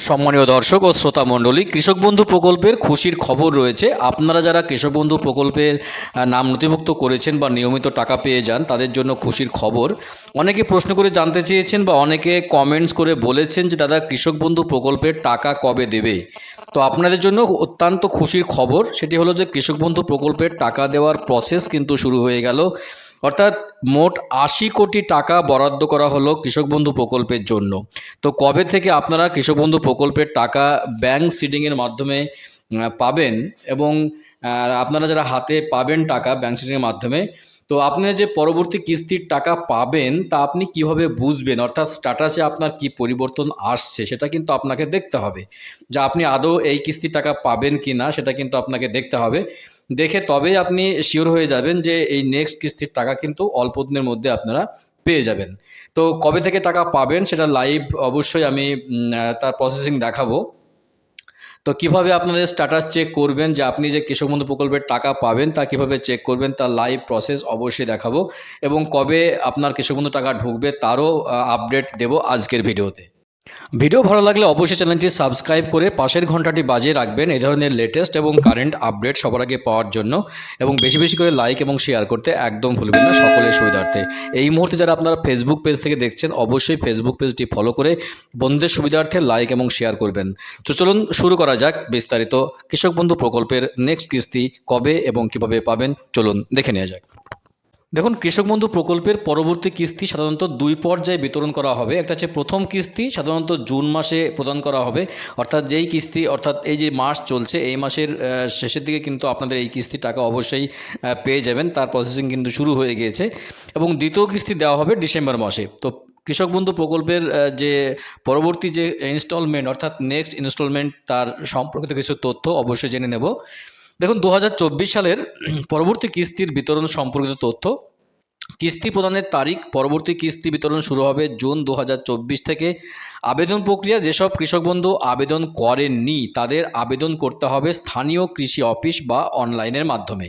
সম্মানীয় দর্শক ও শ্রোতা মণ্ডলী, কৃষক বন্ধু প্রকল্পের খুশির খবর রয়েছে। আপনারা যারা কৃষক বন্ধু প্রকল্পের নাম নথিভুক্ত করেছেন বা নিয়মিত টাকা পেয়ে যান, তাদের জন্য খুশির খবর। অনেকে প্রশ্ন করে জানতে চেয়েছেন বা অনেকে কমেন্টস করে বলেছেন যে, দাদা, কৃষক বন্ধু প্রকল্পের টাকা কবে দেবে? তো আপনাদের জন্য অত্যন্ত খুশির খবর। সেটি হলো যে, কৃষক বন্ধু প্রকল্পের টাকা দেওয়ার প্রসেস কিন্তু শুরু হয়ে গেল। অর্থাৎ মোট আশি কোটি টাকা বরাদ্দ করা হলো কৃষক বন্ধু প্রকল্পের জন্য। তো কবে থেকে আপনারা কৃষক বন্ধু প্রকল্পের টাকা ব্যাংক সিডিংয়ের মাধ্যমে পাবেন এবং আহ, আপনারা যারা হাতে পাবেন টাকা ব্যাংক সিডিংয়ের মাধ্যমে তো আপনি যে পরবর্তী কিস্তির টাকা পাবেন তা আপনি কীভাবে বুঝবেন? অর্থাৎ স্ট্যাটাসে আপনার কি পরিবর্তন আসছে সেটা কিন্তু আপনাকে দেখতে হবে। যে আপনি আদৌ এই কিস্তির টাকা পাবেন কি না সেটা কিন্তু আপনাকে দেখতে হবে। দেখে তবেই আপনি শিওর হয়ে যাবেন যে এই নেক্সট কিস্তির টাকা কিন্তু অল্প দিনের মধ্যে আপনারা পেয়ে যাবেন। তো কবে থেকে টাকা পাবেন সেটা লাইভ অবশ্যই আমি তার প্রসেসিং দেখাবো। তো কীভাবে আপনাদের স্ট্যাটাস চেক করবেন যে আপনি যে কৃষক বন্ধু প্রকল্পের টাকা পাবেন তা কীভাবে চেক করবেন তার লাইভ প্রসেস অবশ্যই দেখাবো এবং কবে আপনার কৃষক বন্ধু টাকা ঢুকবে তারও আপডেট দেব আজকের ভিডিওতে ভিডিও ভালো লাগলে অবশ্যই চ্যানেলটি সাবস্ক্রাইব করে পাশের ঘন্টাটি বাজিয়ে রাখবেন। এই ধরনের লেটেস্ট এবং কারেন্ট আপডেট সবার আগে পাওয়ার জন্য এবং বেশি বেশি করে লাইক এবং শেয়ার করতে একদম ভুলবেন না সকলের সুবিধার্থে। এই মুহূর্তে যারা আপনারা ফেসবুক পেজ থেকে দেখছেন, অবশ্যই ফেসবুক পেজটি ফলো করে বন্ধুদের সুবিধার্থে লাইক এবং শেয়ার করবেন। তো চলুন শুরু করা যাক বিস্তারিত। কৃষক বন্ধু প্রকল্পের নেক্সট কিস্তি কবে এবং কীভাবে পাবেন? চলুন দেখে নেওয়া যাক। দেখুন, কৃষক বন্ধু প্রকল্পের পরবর্তী কিস্তি সাধারণত দুই পর্যায়ে বিতরণ করা হবে। একটা হচ্ছে প্রথম কিস্তি, সাধারণত জুন মাসে প্রদান করা হবে। অর্থাৎ যেই কিস্তি, অর্থাৎ এই যে মাস চলছে, এই মাসের শেষের দিকে কিন্তু আপনাদের এই কিস্তি টাকা অবশ্যই পেয়ে যাবেন। তার প্রসেসিং কিন্তু শুরু হয়ে গিয়েছে। এবং দ্বিতীয় কিস্তি দেওয়া হবে ডিসেম্বর মাসে। তো কৃষক বন্ধু প্রকল্পের যে পরবর্তী যে ইনস্টলমেন্ট অর্থাৎ নেক্সট ইনস্টলমেন্ট তার সম্পর্কিত কিছু তথ্য অবশ্যই জেনে নেব। দেখুন দু হাজার চব্বিশ সালের পরবর্তী কিস্তির বিতরণ সম্পর্কিত তথ্য। কিস্তি প্রদানের তারিখ, পরবর্তী কিস্তি বিতরণ শুরু হবে জুন দু হাজার চব্বিশ থেকে। আবেদন প্রক্রিয়া, যেসব কৃষক বন্ধু আবেদন করেননি, তাদের আবেদন করতে হবে স্থানীয় কৃষি অফিস বা অনলাইনের মাধ্যমে।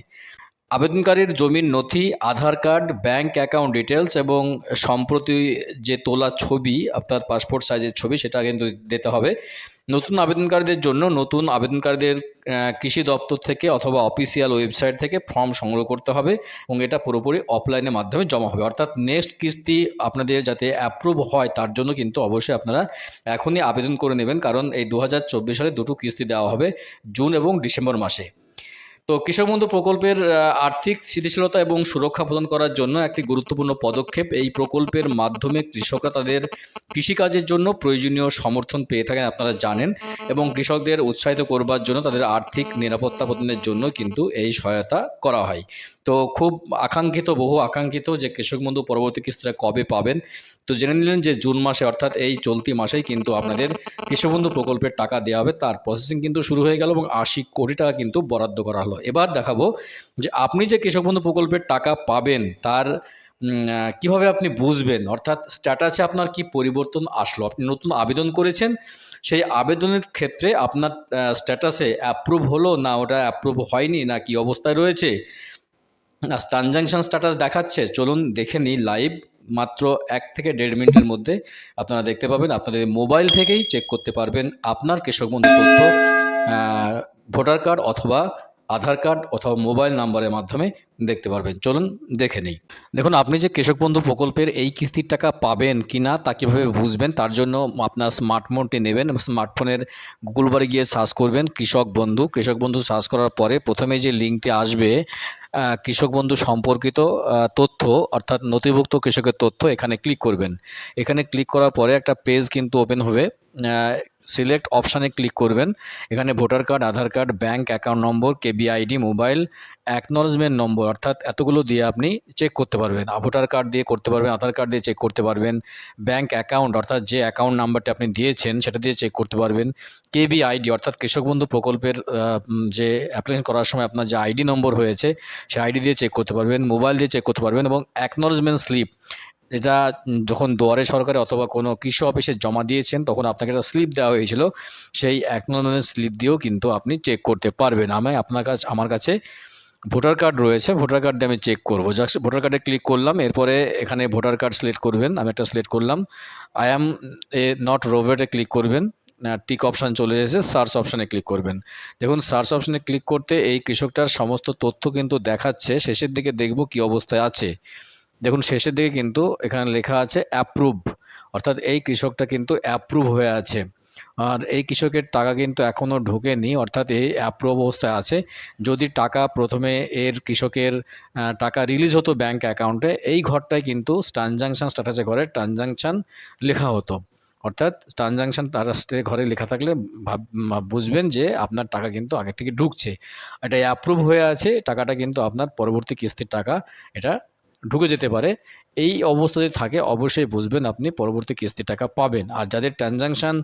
আবেদনকারীর জমির নথি, Aadhaar card, bank account details এবং সম্প্রতি যে তোলা ছবি, আপনার পাসপোর্ট সাইজের ছবি, সেটা কিন্তু দিতে হবে। নতুন আবেদনকারীদের জন্য নতুন আবেদনকারীদের কৃষি দপ্তর থেকে অথবা অফিসিয়াল ওয়েবসাইট থেকে ফর্ম সংগ্রহ করতে হবে এবং এটা পুরোপুরি অফলাইনের মাধ্যমে জমা হবে। অর্থাৎ নেক্সট কিস্তি আপনাদের যাতে অ্যাপ্রুভ হয় তার জন্য কিন্তু অবশ্যই আপনারা এখনই আবেদন করে নেবেন কারণ এই দু হাজার চব্বিশ সালে দুটো কিস্তি দেওয়া হবে জুন এবং ডিসেম্বর মাসে। তো কৃষক বন্ধু প্রকল্পের আর্থিক স্থিতিশীলতা এবং সুরক্ষা প্রদান করার জন্য একটি গুরুত্বপূর্ণ পদক্ষেপ। এই প্রকল্পের মাধ্যমে কৃষকরা তাদের কৃষিকাজের জন্য প্রয়োজনীয় সমর্থন পেয়ে থাকেন, আপনারা জানেন, এবং কৃষকদের উৎসাহিত করবার জন্য তাদের আর্থিক নিরাপত্তা প্রদানের জন্য কিন্তু এই সহায়তা করা হয়। তো খুব আকাঙ্ক্ষিত, বহু আকাঙ্ক্ষিত যে কৃষক বন্ধু পরবর্তী কিস্তিটা কবে পাবেন। তো জেনে নিলেন যে জুন মাসে অর্থাৎ এই চলতি মাসেই কিন্তু আপনাদের কৃষক বন্ধু প্রকল্পের টাকা দেওয়া হবে। তার প্রসেসিং কিন্তু শুরু হয়ে গেল এবং আশি কোটি টাকা কিন্তু বরাদ্দ করা হলো। এবার দেখাবো যে আপনি যে কৃষক বন্ধু প্রকল্পের টাকা পাবেন, তার কীভাবে আপনি বুঝবেন? অর্থাৎ স্ট্যাটাসে আপনার কি পরিবর্তন আসলো? আপনি নতুন আবেদন করেছেন, সেই আবেদনের ক্ষেত্রে আপনার স্ট্যাটাসে অ্যাপ্রুভ হলো না ওটা অ্যাপ্রুভ হয়নি না কি অবস্থায় রয়েছে? ট্রানজাকশন স্ট্যাটাস দেখাচ্ছে, চলুন দেখে নিই লাইভ মাত্র এক থেকে দেড় মিনিটের মধ্যে। আপনারা দেখতে পাবেন, আপনাদের মোবাইল থেকেই চেক করতে পারবেন আপনার কৃষক বন্ধু তথ্য ভোটার কার্ড অথবা আধার কার্ড অথবা মোবাইল নাম্বারের মাধ্যমে দেখতে পারবেন। চলুন দেখে নিই। দেখুন, আপনি যে কৃষক বন্ধু প্রকল্পের এই কিস্তির টাকা পাবেন কি না তা কীভাবে বুঝবেন, তার জন্য আপনার স্মার্টফোনটি নেবেন স্মার্টফোনের গুগল বারে গিয়ে সার্চ করবেন, কৃষক বন্ধু। কৃষক বন্ধু সার্চ করার পরে প্রথমে যে লিঙ্কটি আসবে কৃষক বন্ধু সম্পর্কিত তথ্য, অর্থাৎ নথিভুক্ত কৃষকের তথ্য এখানে ক্লিক করবেন। এখানে ক্লিক করার পরে একটা পেজ কিন্তু ওপেন হবে। সিলেক্ট অপশানে ক্লিক করবেন। এখানে voter card, Aadhaar card bank account number, KB ID, mobile acknowledgement number, অর্থাৎ এতগুলো দিয়ে আপনি চেক করতে পারবেন। ভোটার কার্ড দিয়ে করতে পারবেন, আধার কার্ড দিয়ে চেক করতে পারবেন। ব্যাঙ্ক অ্যাকাউন্ট, অর্থাৎ যে অ্যাকাউন্ট নাম্বারটা আপনি দিয়েছেন, সেটা দিয়ে চেক করতে পারবেন। কেবি আইডি, অর্থাৎ কৃষক বন্ধু প্রকল্পের যে অ্যাপ্লিকেশন করার সময় আপনার যে আইডি নম্বর হয়েছে সেই আইডি দিয়ে চেক করতে পারবেন, মোবাইল দিয়ে চেক করতে পারবেন এবং অ্যাকনলেজমেন্ট স্লিপ এটা যখন দুয়ারে সরকারে অথবা কোনো কৃষি অফিসে জমা দিয়েছেন, তখন আপনাকে একটা স্লিপ দেওয়া হয়েছিল। সেই অ্যাকনোলজমেন্ট স্লিপ দিয়েও কিন্তু আপনি চেক করতে পারবেন। আমি আপনার কাছে, আমার কাছে ভোটার কার্ড রয়েছে। ভোটার কার্ড দিয়ে আমি চেক করব। জাস্ট ভোটার কার্ডে ক্লিক করলাম। এরপরে এখানে ভোটার কার্ড সিলেক্ট করবেন। আমি একটা সিলেক্ট করলাম। আই অ্যাম এ নট রোবেটে ক্লিক করবেন। টিক অপশান চলে এসেছে। সার্চ অপশানে ক্লিক করবেন। দেখুন সার্চ অপশানে ক্লিক করতে এই কৃষকটার সমস্ত তথ্য কিন্তু দেখাচ্ছে। শেষের দিকে দেখব কি অবস্থায় আছে। দেখুন, শেষের দিকে কিন্তু এখানে লেখা আছে অ্যাপ্রুভ অর্থাৎ এই কৃষকটা কিন্তু অ্যাপ্রুভ হয়ে আছে। আর এই কৃষকের টাকা কিন্তু এখনও ঢোকেনি, অর্থাৎ এই অ্যাপ্রুভ অবস্থায় আছে। যদি টাকা প্রথমে এর কৃষকের টাকা রিলিজ হতো ব্যাংক অ্যাকাউন্টে এই ঘরটায় কিন্তু ট্রানজাকশান স্ট্যাটাসে ঘরে ট্রানজাকশান লেখা হতো। অর্থাৎ ট্রানজাকশান স্ট্যাটাসে ঘরে লেখা থাকলে বুঝবেন যে আপনার টাকা কিন্তু আগে থেকে ঢুকছে। এটা অ্যাপ্রুভ হয়ে আছে, টাকাটা কিন্তু আপনার পরবর্তী কিস্তির টাকা এটা ঢুকে যেতে পারে। এই অবস্থাতে থাকে, অবশ্যই বুঝবেন আপনি পরবর্তী কিস্তির টাকা পাবেন। আর যাদের ট্রানজাকশান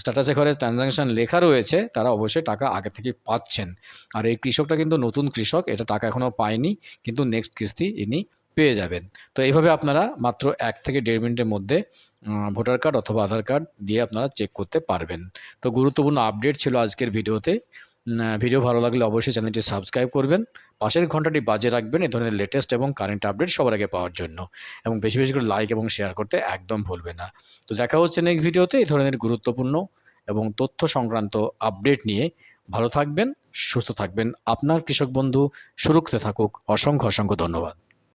স্ট্যাটাসে ঘরে ট্রানজাকশান লেখা রয়েছে, তারা অবশ্যই টাকা আগে থেকে পাচ্ছেন। আর এই কৃষকটা কিন্তু নতুন কৃষক, এটা টাকা এখনও পায়নি, কিন্তু নেক্সট কিস্তি ইনি পেয়ে যাবেন। তো এইভাবে আপনারা মাত্র এক থেকে দেড় মিনিটের মধ্যে ভোটার কার্ড অথবা আধার কার্ড দিয়ে আপনারা চেক করতে পারবেন। তো গুরুত্বপূর্ণ আপডেট ছিল আজকের ভিডিওতে। ভিডিও ভালো লাগলে অবশ্যই চ্যানেলটি সাবস্ক্রাইব করবেন। পাশের ঘন্টাটি বাজে রাখবেন এ ধরনের লেটেস্ট এবং কারেন্ট আপডেট সবার আগে পাওয়ার জন্য। এবং বেশি বেশি করে লাইক এবং শেয়ার করতে একদম ভুলবে না। তো দেখা হচ্ছে নেক্সট ভিডিওতে এই ধরনের গুরুত্বপূর্ণ এবং তথ্য সংক্রান্ত আপডেট নিয়ে। ভালো থাকবেন, সুস্থ থাকবেন। আপনার কৃষক বন্ধু সুরক্ষিত থাকুক। অসংখ্য অসংখ্য ধন্যবাদ।